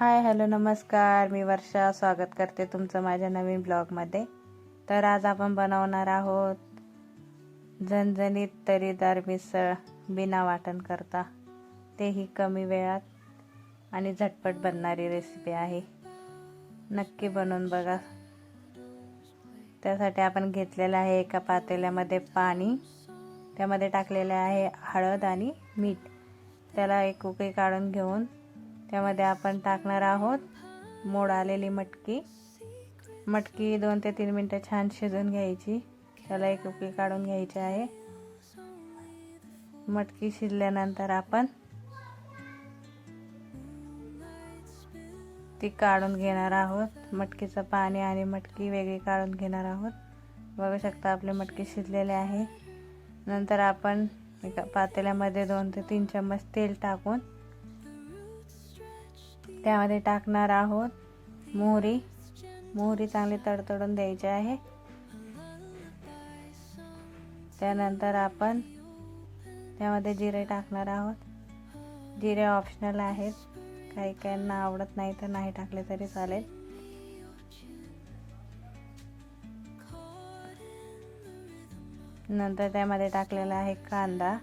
Hi hello नमस्कार. मी वर्षा. स्वागत करते तुमचं माझ्या नवीन ब्लॉगमध्ये. तर आज आपण बनवणार आहोत झणझणीत तरीदार मिसळ बिना वाटण करता. तेही कमी वेळात आणि झटपट बनणारी रेसिपी आहे. नक्की बनवून बघा. त्यासाठी आपण घेतलेलं आहे एका पातेल्यामध्ये पाणी. त्यामध्ये टाकलेले आहे हळद आणि मीठ. त्याला एक उकळी काढून घेऊन त्यामध्ये आपण टाकणार आहोत मोड आलेली मटकी. मटकी दोन ते तीन मिनटं छान शिजून घ्यायची. त्याला एक उकळी काढून घ्यायची आहे. मटकी शिजल्यानंतर आपण ती काढून घेणार आहोत. मटकीचं पाणी आणि मटकी वेगळी काढून घेणार आहोत. बघू शकता आपले मटकी शिजलेले आहे. नंतर आपण एका पातेल्यामध्ये दोन ते तीन चम्मच तेल टाकून त्यामध्ये टाकणार आहोत मोहरी. मोहरी चांगली तडतडून द्यायची आहे. त्यानंतर आपण त्यामध्ये जिरे टाकणार आहोत. जिरे ऑप्शनल आहेत. काही काहींना आवडत नाही तर नाही टाकले तरी चालेल. नंतर त्यामध्ये टाकलेला आहे कांदा.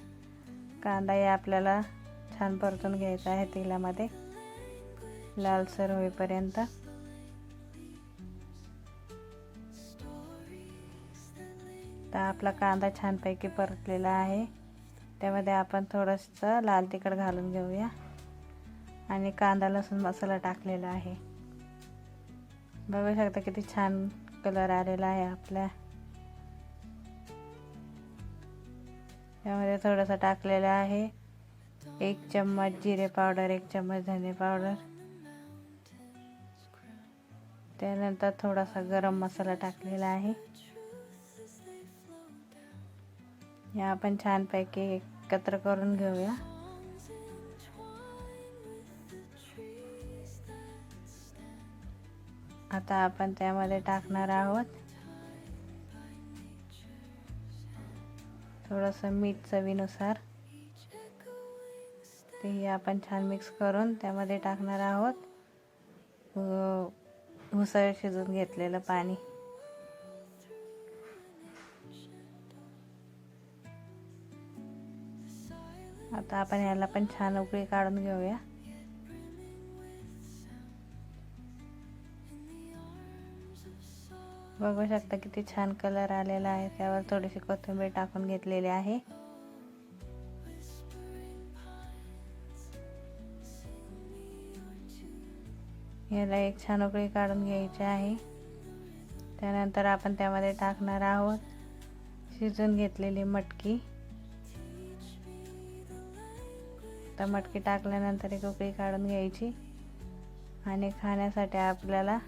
कांदा हे आपल्याला छान परतून घ्यायचा आहे तेलामध्ये. लालसर होईपर्यंत तर आपला कांदा छानपैकी परतलेला आहे त्यामध्ये आपण थोडंसं लाल तिखट घालून घेऊया आणि कांदा लसूण मसाला टाकलेला आहे बघू शकता किती छान कलर आलेला आहे आपल्या त्यामध्ये थोडंसं टाकलेलं आहे एक चम्मच जिरे पावडर एक चम्मच धने पावडर त्यानंतर थोडासा गरम मसाला टाकलेला आहे. या आपण छानपैकी एकत्र करून घेऊया. आता आपण त्यामध्ये टाकणार आहोत. थोडंसं मीठ चवीनुसार. तेही आपण छान मिक्स करून त्यामध्ये टाकणार आहोत. उसळ शिजून घेतलेलं पाणी. आता आपण याला पण छान उकळी काढून घेऊया. बघू शकता किती छान कलर आलेला आहे. त्यावर थोडीशी कोथिंबीर टाकून घेतलेली आहे. याला एक छान उकळी काढून घ्यायची आहे. त्यानंतर आपण त्यामध्ये टाकणार आहोत शिजून घेतलेली मटकी. तर मटकी टाकल्यानंतर एक उकळी काढून घ्यायची. आणि खाण्यासाठी आपल्याला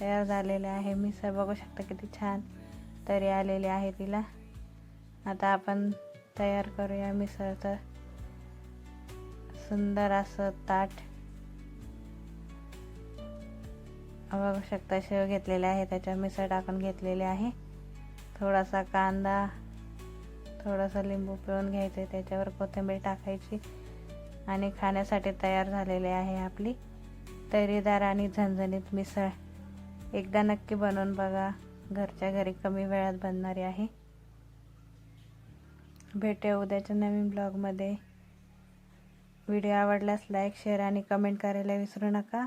तयार झालेले आहे मिसळ. बघू शकता किती छान तरी आलेली आहे तिला. आता आपण तयार करूया मिसळचं सुंदर असं ताट. बघू शकता शेव घेतलेले आहे त्याच्या मिसळ टाकून घेतलेले आहे. थोडासा कांदा थोडासा लिंबू पिळून घ्यायचे त्याच्यावर कोथिंबीर टाकायची आणि खाण्यासाठी तयार झालेले आहे आपली तरीदार आणि झणझणीत मिसळ. एकदा नक्की बनवून बघा घरच्या घरी कमी वेळात बनणारी आहे. भेटे उद्याच्या नवीन ब्लॉगमध्ये. व्हिडिओ आवडल्यास लाईक शेअर आणि कमेंट करायला विसरू नका.